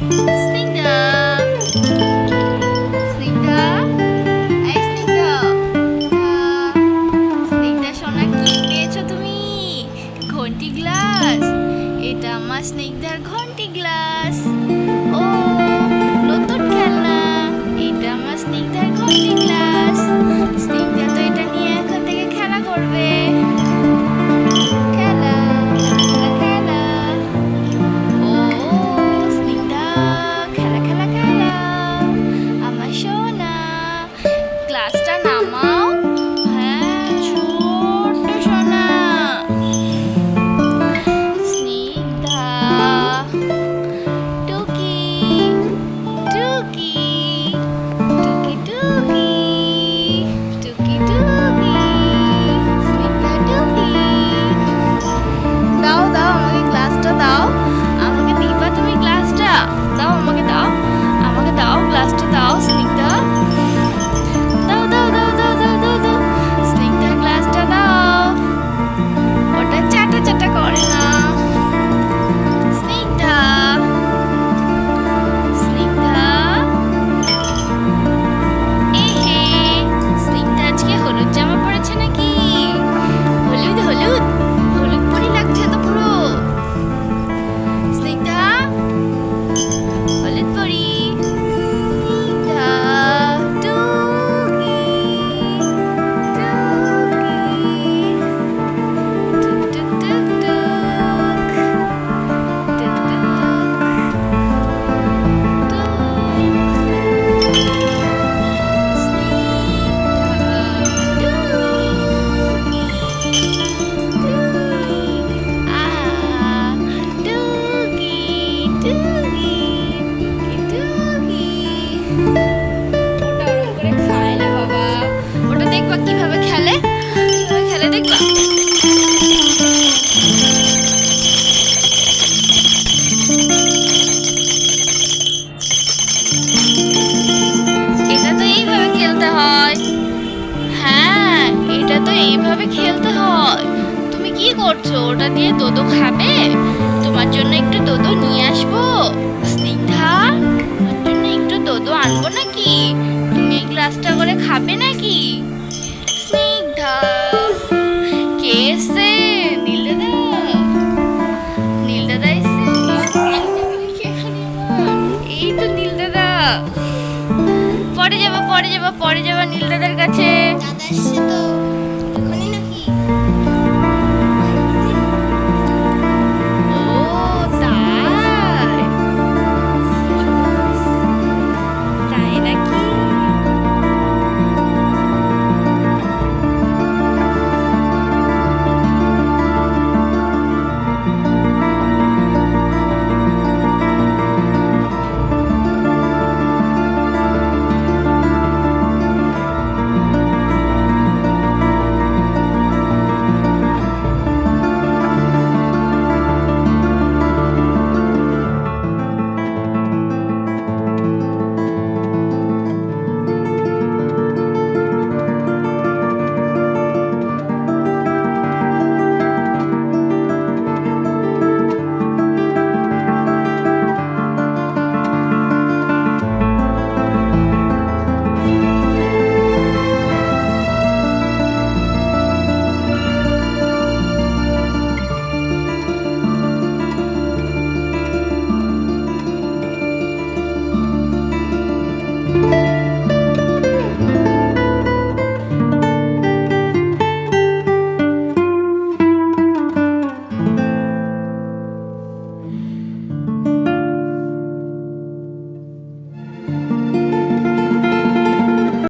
嗯。করছ? ওটা দিয়ে দোদো খাবে? তোমার জন্য একটু দোদো নিয়ে আসব। স্নিগ্ধা, তোমার জন্য একটু দোদো আনব নাকি? তুমি এই গ্লাসটা করে খাবে নাকি? স্নিগ্ধা, কে এসছে? এই তো পরে যাবা, পরে যাব, পরে যাবা কাছে। দাদা